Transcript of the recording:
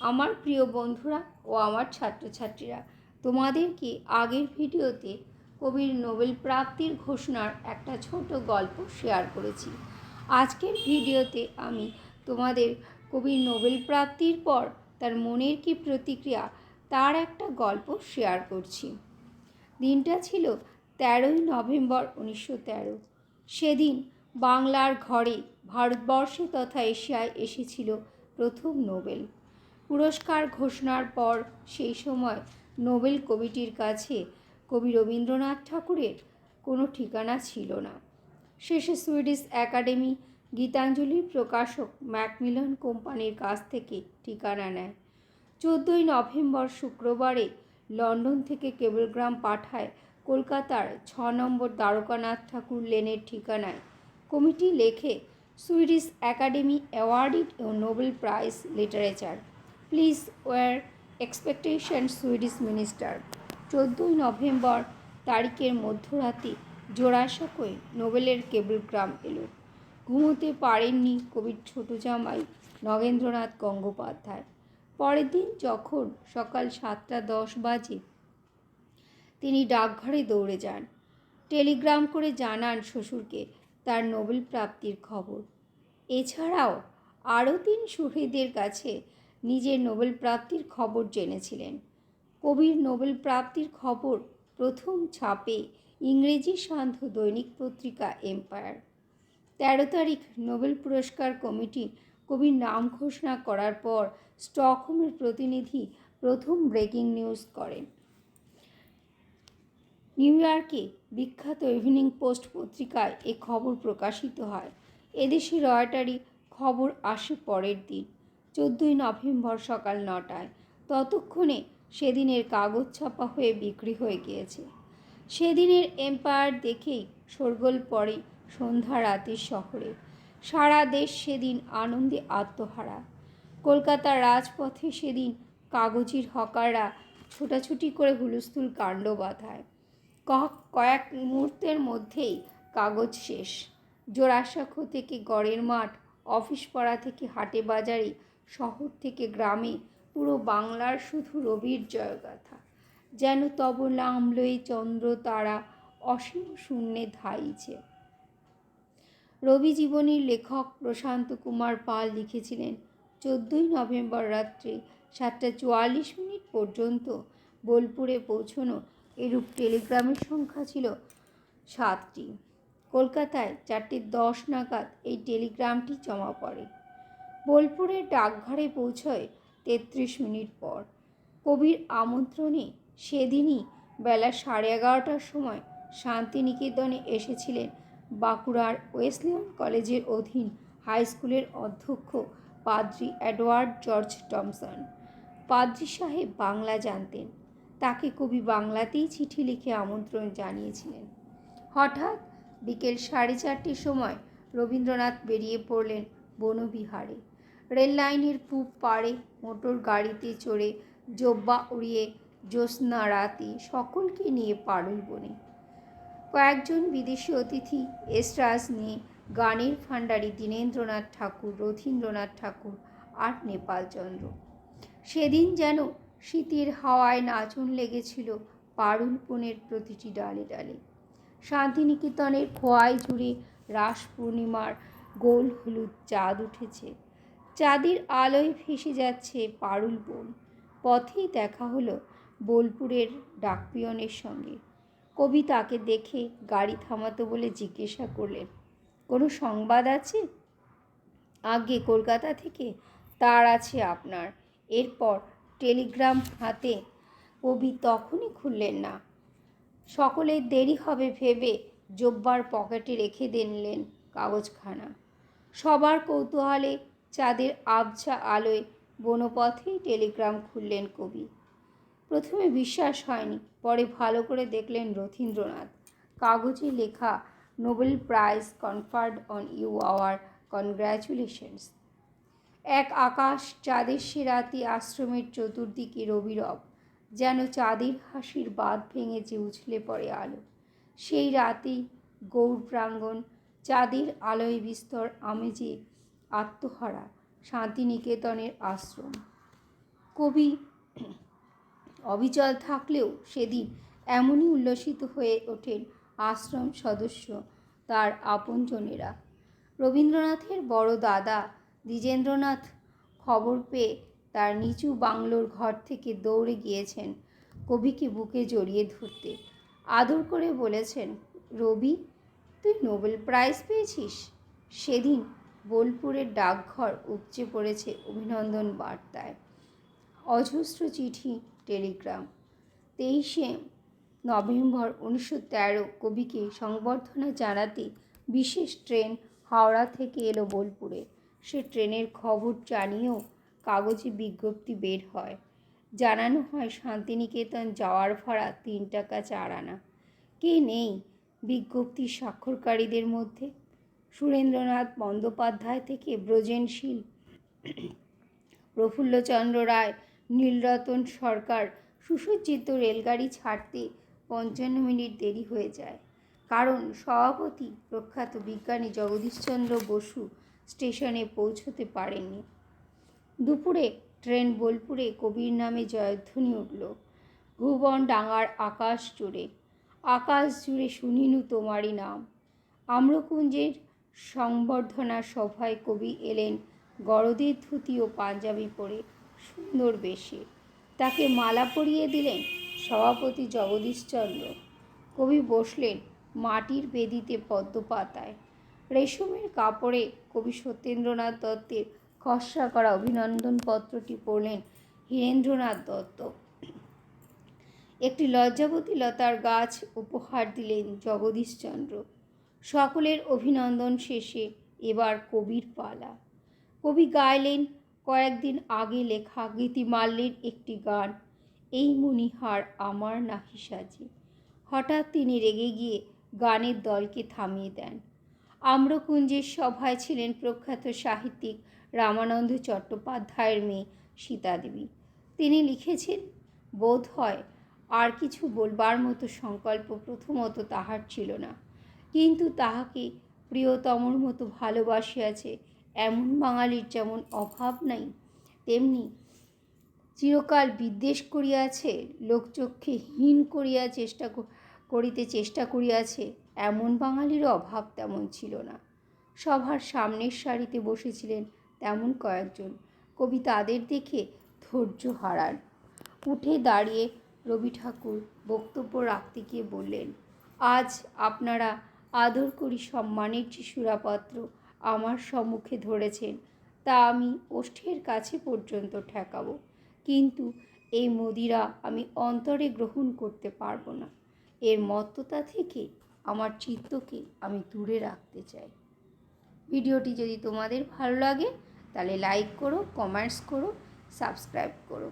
আমার প্রিয় বন্ধুরা ও আমার ছাত্রছাত্রীরা তোমাদেরকে আগের ভিডিওতে কবির নোবেল প্রাপ্তির ঘোষণার একটা ছোট গল্প শেয়ার করেছি? আজকের ভিডিওতে আমি তোমাদের কবির নোবেল প্রাপ্তির পর তার মনের কি প্রতিক্রিয়া তার একটা গল্প শেয়ার করছি। দিনটা ছিল তেরোই নভেম্বর উনিশশো তেরো। সেদিন বাংলার ঘরে ভারতবর্ষে তথা এশিয়ায় এসেছিল প্রথম নোবেল। পুরস্কার ঘোষণার পর সেই সময় নোবেল কমিটির কাছে কবি রবীন্দ্রনাথ ঠাকুরের কোনো ঠিকানা ছিল না। শেষে সুইডিশ একাডেমি গীতাঞ্জলির প্রকাশক ম্যাকমিলন কোম্পানির কাছ থেকে ঠিকানা নেয়। চোদ্দোই নভেম্বর শুক্রবারে লন্ডন থেকে কেবলগ্রাম পাঠায় কলকাতার ছ নম্বর দ্বারকানাথ ঠাকুর লেনের ঠিকানায়। কমিটি লেখে Swedish academy awarded Nobel prize literature. Please war expectation Swedish minister চোদ্দোই নভেম্বর তারিখের মধ্যরাতে জোড়াসাঁকোয় নোবেলের কেবলগ্রাম এলো। ঘুমোতে পারেননি কবির ছোট জামাই নগেন্দ্রনাথ গঙ্গোপাধ্যায়। পরের দিন যখন সকাল সাতটা দশ বাজে, তিনি ডাকঘরে দৌড়ে যান। টেলিগ্রাম করে জানান শ্বশুরকে তার নোবেল প্রাপ্তির খবর। এছাড়াও আরও তিন শহীদের কাছে নিজের নোবেল প্রাপ্তির খবর জেনেছিলেন। কবির নোবেল প্রাপ্তির খবর প্রথম ছাপে ইংরেজি সান্ধ্য দৈনিক পত্রিকা এম্পায়ার। তেরো তারিখ নোবেল পুরস্কার কমিটি কবির নাম ঘোষণা করার পর স্টকহোমের প্রতিনিধি প্রথম ব্রেকিং নিউজ করেন। নিউ ইয়র্কে বিখ্যাত ইভিনিং পোস্ট পত্রিকায় এ খবর প্রকাশিত হয়। এদেশে রয়টারি খবর আসে পরের দিন। চোদ্দোই নভেম্বর সকাল নটায়। ততক্ষণে সেদিনের কাগজ ছাপা হয়ে বিক্রি হয়ে গিয়েছে। সেদিনের এম্পায়ার দেখেই শোরগোল পড়ে সন্ধ্যা রাতের শহরে। সারা দেশ সেদিন আনন্দে আত্মহারা। কলকাতার রাজপথে সেদিন কাগজির হকাররা ছোটাছুটি করে হুলস্থুল কাণ্ড বাঁধায়। কয়েক মুহূর্তের মধ্যেই কাগজ শেষ। জোড়াসাঁকো থেকে গড়ের মাঠ অফিস পাড়া থেকে হাটে বাজারে শহর থেকে গ্রামে পুরো বাংলার শুধু রবির জয়গাথা। যেন তব নাম চন্দ্র তারা অসীম শূন্যে ধাইছে। রবি জীবনীর লেখক প্রশান্ত কুমার পাল লিখেছিলেন, চোদ্দোই নভেম্বর রাত্রে সাতটা চুয়াল্লিশ মিনিট পর্যন্ত বোলপুরে পৌঁছনো এরূপ টেলিগ্রামের সংখ্যা ছিল সাতটি। কলকাতায় চারটে দশ নাগাদ এই টেলিগ্রামটি জমা পড়ে। বোলপুরের ডাকঘরে পৌঁছয় তেত্রিশ মিনিট পর। কবির আমন্ত্রণে সেদিনই বেলা সাড়ে এগারোটার সময় শান্তিনিকেতনে এসেছিলেন বাঁকুড়ার ওয়েসলিয়ন কলেজের অধীন হাই স্কুলের অধ্যক্ষ পাদ্রি অ্যাডওয়ার্ড জর্জ টমসন। পাদ্রি সাহেব বাংলা জানতেন। তাকে কবি বাংলাতেই চিঠি লিখে আমন্ত্রণ জানিয়েছিলেন। হঠাৎ বিকেল সাড়ে চারটের সময় রবীন্দ্রনাথ বেরিয়ে পড়লেন বনবিহারে। রেল লাইনের পূব পাড়ে মোটর গাড়িতে চড়ে জব্বা উড়িয়ে জ্যোৎস্না রাতে সকলকে নিয়ে পারুল বনে। কয়েকজন বিদেশি অতিথি এস্ট্রাস নিয়ে গানের ভাণ্ডারী দীনেন্দ্রনাথ ঠাকুর, রথীন্দ্রনাথ ঠাকুর আর নেপালচন্দ্র। সেদিন যেন শীতের হাওয়ায় নাচন লেগেছিল পারুল বনের প্রতিটি ডালে ডালে। শান্তিনিকেতনের খোয়াই জুড়ে রাস পূর্ণিমার গোল হলুদ চাঁদ উঠেছে। চাঁদের আলোয় ভেসে যাচ্ছে পারুল বন। পথেই দেখা হলো বোলপুরের ডাকপিয়নের সঙ্গে। কবি তাকে দেখে গাড়ি থামাতো বলে জিজ্ঞাসা করলেন, কোনো সংবাদ আছে? আগে কলকাতা থেকে তার আছে আপনার। এরপর টেলিগ্রাম হাতে কবি তখনই খুললেন না। সকলের দেরি হবে ভেবে জব্বার পকেটে রেখে দিনলেন কাগজখানা। সবার কৌতূহলে চাঁদের আবছা আলোয় বনপথেই টেলিগ্রাম খুললেন কবি। প্রথমে বিশ্বাস হয়নি, পরে ভালো করে দেখলেন রথীন্দ্রনাথ। কাগজে লেখা Nobel prize conferred on you our congratulations এক আকাশ চাঁদের সেরাতি আশ্রমের চতুর্দিকে রবিরব, যেন চাঁদের হাসির বাঁধ ভেঙে যে উছলে পড়ে আলো। সেই রাতেই গৌর প্রাঙ্গণ চাঁদের আলোয় বিস্তর আমেজে আত্মহারা, শান্তিনিকেতনের আশ্রম। কবি অবিচল থাকলেও সেদিন এমনই উল্লসিত হয়ে ওঠেন আশ্রম সদস্য তার আপনজনেরা। রবীন্দ্রনাথের বড় দাদা দ্বিজেন্দ্রনাথ খবর পেয়ে তার নিচু বাংলোর ঘর থেকে দৌড়ে গিয়েছেন কবিকে বুকে জড়িয়ে ধরতে। আদর করে বলেছেন, রবি, তুই নোবেল প্রাইজ পেয়েছিস? সেদিন বোলপুরের ডাকঘর উপচে পড়েছে অভিনন্দন বার্তায়। অজস্র চিঠি, টেলিগ্রাম। তেইশে নভেম্বর উনিশশো তেরো কবিকে সংবর্ধনা জানাতে বিশেষ ট্রেন হাওড়া থেকে এলো বোলপুরে। সে ট্রেনের খবর জানিয়েও কাগজে বিজ্ঞপ্তি বের হয়। জানানো হয়, শান্তিনিকেতন যাওয়ার ভাড়া তিন টাকা চার আনা। কে নেই বিজ্ঞপ্তির স্বাক্ষরকারীদের মধ্যে? সুরেন্দ্রনাথ বন্দ্যোপাধ্যায় থেকে ব্রজেনশীল। প্রফুল্লচন্দ্র রায়, নীলরতন সরকার, সুসজ্জিত রেলগাড়ি ছাড়তে পঞ্চান্ন মিনিট দেরি হয়ে যায়। কারণ সভাপতি প্রখ্যাত বিজ্ঞানী জগদীশচন্দ্র বসু স্টেশনে পৌঁছতে পারেননি। দুপুরে ট্রেন বোলপুরে কবির নামে জয়ধ্বনি উঠল। ভুবন ডাঙার আকাশ জুড়ে। আকাশ জুড়ে শুনিনু তোমারই নাম। আম্রকুঞ্জের সংবর্ধনা সভায় কবি এলেন গরদের ধুতি ও পাঞ্জাবি পরে সুন্দর বেশে। তাকে মালা পরিয়ে দিলেন সভাপতি জগদীশচন্দ্র। কবি বসলেন মাটির বেদিতে পদ্ম পাতায় রেশমের কাপড়ে কবি সত্যেন্দ্রনাথ দত্তের খসড়া করা অভিনন্দন পত্রটি পড়লেন হীরেন্দ্রনাথ দত্ত। একটি লজ্জাবতী লতার গাছ উপহার দিলেন জগদীশচন্দ্র। সকলের অভিনন্দন শেষে এবার কবির পালা। কবি গাইলেন, কয়েকদিন আগে লেখা গীতিমাল্যের একটি গান, এই মণিহার আমার নাহি সাজে। হঠাৎ তিনি রেগে গিয়ে গানের দলকে থামিয়ে দেন। আম্রকুঞ্জের সভায় ছিলেন প্রখ্যাত সাহিত্যিক রামানন্দ চট্টোপাধ্যায়ের মেয়ে সীতাদেবী। তিনি লিখেছেন, বোধ হয় আর কিছু বলবার মতো সংকল্প প্রথমত তাহার ছিল না। কিন্তু তাহাকে প্রিয়তমর মতো ভালোবাসিয়াছে। এমন বাঙালির যেমন অভাব নাই, তেমনি চিরকাল বিদ্বেষ করিয়াছে, লোকচক্ষে হীন করিয়া চেষ্টা করিতে চেষ্টা করিয়াছে, এমন বাঙালির অভাব তেমন ছিল না। সভার সামনের সারিতে বসেছিলেন তেমন কয়েকজন। কবি তাদের দেখে ধৈর্য হারান। উঠে দাঁড়িয়ে রবি ঠাকুর বক্তব্য রাখতে গিয়ে বললেন, আজ আপনারা আদর করি সম্মানের যে সুরাপত্র আমার সম্মুখে ধরেছেন, তা আমি ওষ্ঠের কাছে পর্যন্ত ঠেকাবো। কিন্তু এই মদিরা আমি অন্তরে গ্রহণ করতে পারব না। এর মত্ততা থেকে আমার চিত্তকে আমি দূরে রাখতে চাই। ভিডিওটি যদি তোমাদের ভালো লাগে, তাহলে লাইক করো কমেন্টস করো সাবস্ক্রাইব করো।